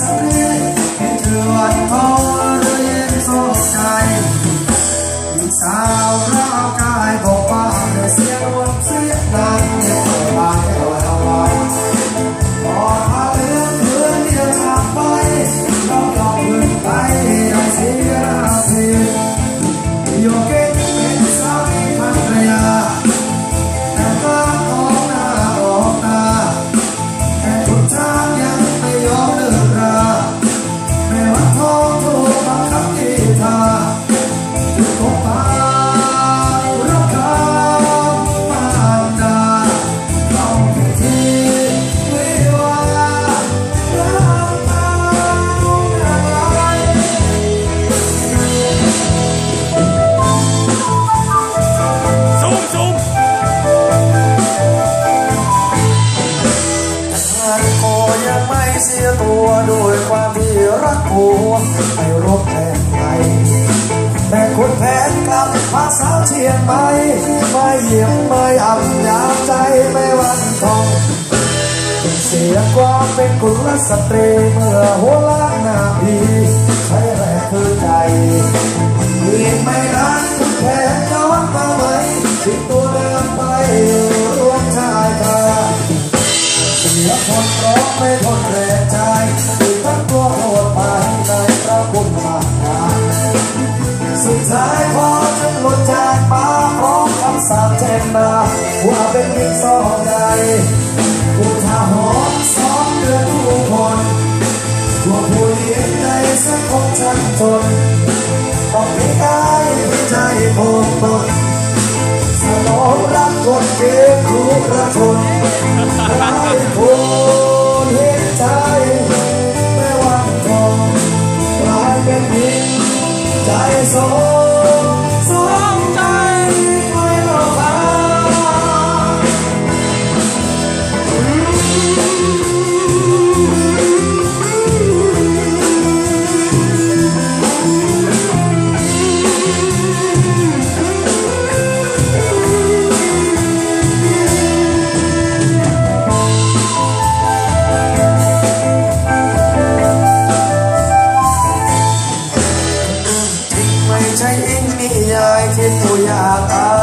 ส เสียตัวด้วยความที่รักผัวไม่รบแทนใครแต่คนแผนกลับภาษาวเชียงใหม่ไม่เยี่ยมไม่อ่ำยามใจไม่วันทองเสียความเป็นกุลสตรีเมื่อหัวล้านนาพีใช้แรงคือใจ สายพอจนหลุดจากปากพร้อมคำสาปแช่งมาว่าเป็นมิตรสองใจอุทาหรณ์สองเดือนทุกคนว่าผู้หญิงในสังคมชั้นจนต้องมีกายมีใจโผล่ตนสนองรักกดเกมทุกระชนร้ายคนเห็นใจ ยายที่หนูอยากอา